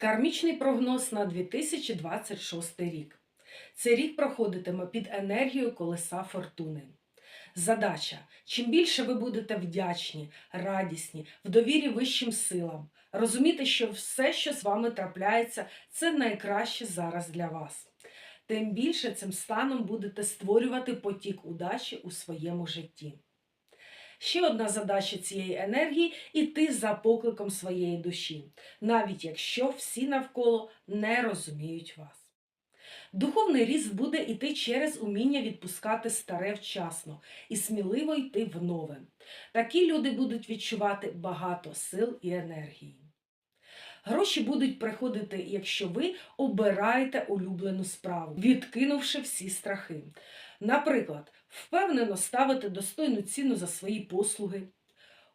Кармічний прогноз на 2026 рік. Цей рік проходитиме під енергією колеса фортуни. Задача: чим більше ви будете вдячні, радісні, в довірі вищим силам, розуміти, що все, що з вами трапляється, це найкраще зараз для вас. Тим більше цим станом будете створювати потік удачі у своєму житті. Ще одна задача цієї енергії іти за покликом своєї душі, навіть якщо всі навколо не розуміють вас. Духовний ріст буде йти через уміння відпускати старе вчасно і сміливо йти в нове. Такі люди будуть відчувати багато сил і енергії. Гроші будуть приходити, якщо ви обираєте улюблену справу, відкинувши всі страхи. Наприклад, впевнено ставите достойну ціну за свої послуги,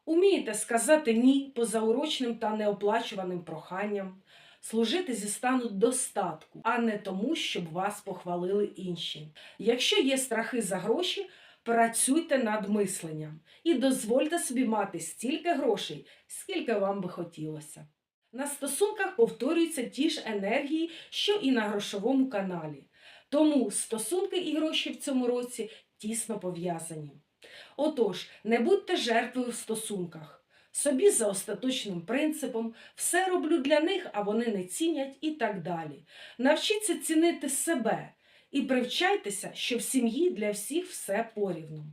умієте сказати ні позаурочним та неоплачуваним проханням, служити зі стану достатку, а не тому, щоб вас похвалили інші. Якщо є страхи за гроші, працюйте над мисленням і дозвольте собі мати стільки грошей, скільки вам би хотілося. На стосунках повторюються ті ж енергії, що і на грошовому каналі. Тому стосунки і гроші в цьому році тісно пов'язані. Отож, не будьте жертвою в стосунках. Собі за остаточним принципом, все роблю для них, а вони не цінять і так далі. Навчіться цінити себе і привчайтеся, що в сім'ї для всіх все порівну.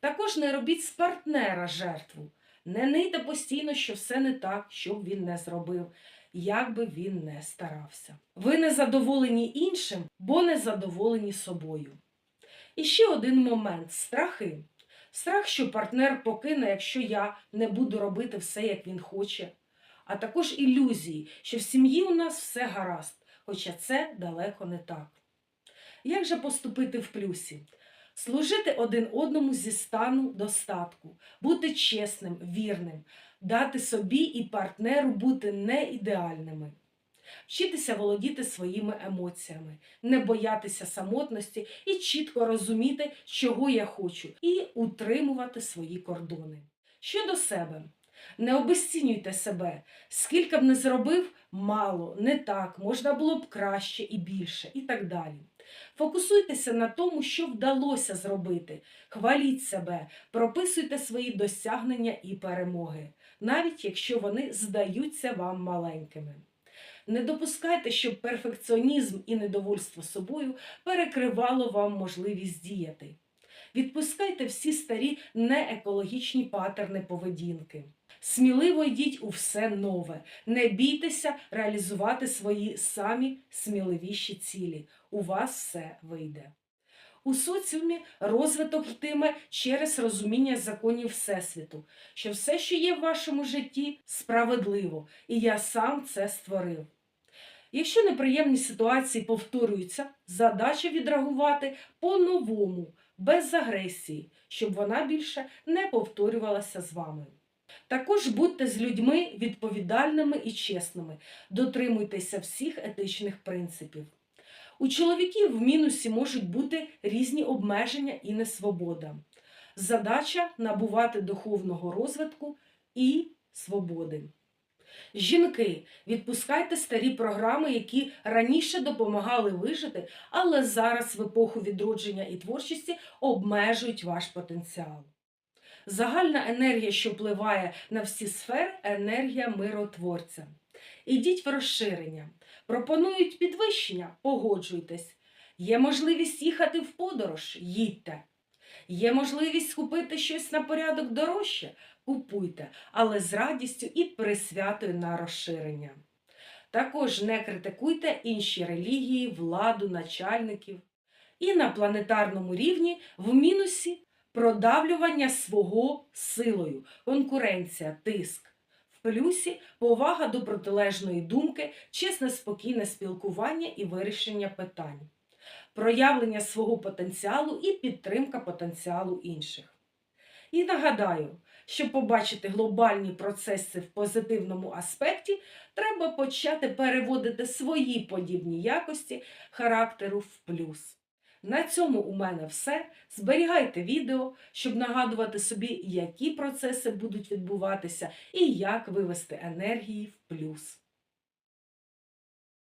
Також не робіть з партнера жертву. Не нийте постійно, що все не так, що б він не зробив, як би він не старався. Ви не задоволені іншим, бо не задоволені собою. І ще один момент страхи. Страх, що партнер покине, якщо я не буду робити все, як він хоче. А також ілюзії, що в сім'ї у нас все гаразд, хоча це далеко не так. Як же поступити в плюсі? Служити один одному зі стану достатку, бути чесним, вірним, дати собі і партнеру бути не ідеальними, вчитися володіти своїми емоціями, не боятися самотності і чітко розуміти, чого я хочу, і утримувати свої кордони. Щодо себе, не обесцінюйте себе, скільки б не зробив, мало, не так, можна було б краще і більше, і так далі. Фокусуйтеся на тому, що вдалося зробити. Хваліть себе, прописуйте свої досягнення і перемоги, навіть якщо вони здаються вам маленькими. Не допускайте, щоб перфекціонізм і недовольство собою перекривало вам можливість діяти. Відпускайте всі старі неекологічні патерни поведінки. Сміливо йдіть у все нове, не бійтеся реалізувати свої самі сміливіші цілі. У вас все вийде. У соціумі розвиток йтиме через розуміння законів Всесвіту, що все, що є в вашому житті, справедливо, і я сам це створив. Якщо неприємні ситуації повторюються, задача відреагувати по-новому, без агресії, щоб вона більше не повторювалася з вами. Також будьте з людьми відповідальними і чесними, дотримуйтеся всіх етичних принципів. У чоловіків в мінусі можуть бути різні обмеження і несвобода. Задача набувати духовного розвитку і свободи. Жінки, відпускайте старі програми, які раніше допомагали вижити, але зараз в епоху відродження і творчості обмежують ваш потенціал. Загальна енергія, що впливає на всі сфери, енергія миротворця. Ідіть в розширення. Пропонують підвищення, погоджуйтесь. Є можливість їхати в подорож, їдьте. Є можливість купити щось на порядок дорожче, купуйте, але з радістю і присвятою на розширення. Також не критикуйте інші релігії, владу, начальників. І на планетарному рівні в мінусі продавлювання свого силою, конкуренція, тиск. В плюсі повага до протилежної думки, чесне спокійне спілкування і вирішення питань, проявлення свого потенціалу і підтримка потенціалу інших. І нагадаю, щоб побачити глобальні процеси в позитивному аспекті, треба почати переводити свої подібні якості характеру в плюс. На цьому у мене все. Зберігайте відео, щоб нагадувати собі, які процеси будуть відбуватися і як вивести енергії в плюс.